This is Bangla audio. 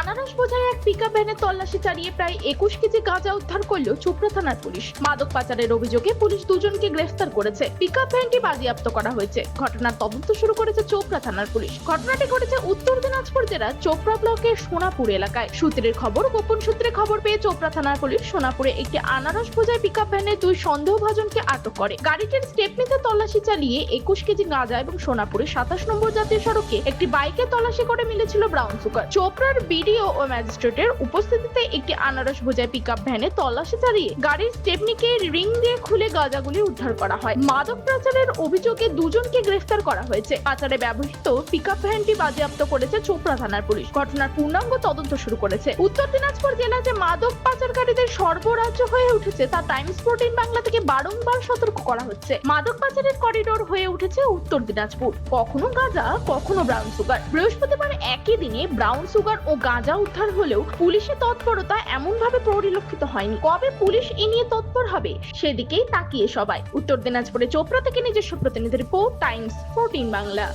আনারস বোঝায় এক পিকআপ ভ্যানে তল্লাশি চালিয়ে প্রায় একুশ কেজি গাঁজা উদ্ধার করল চোপড়া থানার পুলিশ। মাদক পাচারের অভিযোগে পুলিশ দুজনকে গ্রেফতার করেছে। পিকআপ ভ্যানটি বাজেয়াপ্ত করা হয়েছে। ঘটনার তদন্ত শুরু করেছে চোপড়া থানার পুলিশ। ঘটনাটি ঘটেছে উত্তর দিনাজপুর জেলার চোপড়া ব্লকের সোনাপুর এলাকায়। সূত্রের খবর, গোপন সূত্রে খবর পেয়ে চোপড়া থানার পুলিশ সোনাপুরে একটি আনারস বোঝায় পিকআপ ভ্যানে দুই সন্দেহভাজনকে আটক করে। গাড়িটির স্টেপনিতে তল্লাশি চালিয়ে একুশ কেজি গাঁজা এবং সোনাপুরে সাতাশ নম্বর জাতীয় সড়কে একটি বাইকে তল্লাশি করে মিলেছিল ব্রাউন সুগার। চোপড়ার বিডিও ও ম্যাজিস্ট্রেটের উপস্থিতিতে একটি আনারস বোঝায় পিকআপ ভ্যানে তল্লাশি চালিয়ে গাড়ির স্টেপনিকে রিং দিয়ে খুলে গাঁজাগুলি উদ্ধার করা হয়। মাদক পাচারের অভিযোগে দুজনকে গ্রেফতার করা হয়েছে। পাচারে ব্যবহৃত পিকআপ ভ্যানটি বাজেয়াপ্ত করেছে চোপড়া থানার পুলিশ। ঘটনার পূর্ণাঙ্গ তদন্ত শুরু করেছে। উত্তর দিনাজপুর জেলা যে মাদক পাচারকারীদের সর্বরাজ্য হয়ে উঠেছে তা টাইমস ফোরটিন বাংলা থেকে বারংবার সতর্ক করা হচ্ছে। মাদক পাচারের করিডোর হয়ে উঠেছে উত্তর দিনাজপুর। কখনো গাঁজা, কখনো ব্রাউন সুগার বৃহস্পতিবার একই দিনে ব্রাউন সুগার ও গাঁজা উদ্ধার হলেও পুলিশের তৎপরতা এমন ভাবে পরিলক্ষিত হয়নি। কবে পুলিশ এ নিয়ে তৎপর হবে, সেদিকেই তাকিয়ে সবাই। উত্তর দিনাজপুরে চোপড়া থেকে নিজস্ব প্রতিনিধি রিপোর্ট, টাইমস, ফোরটিন বাংলা।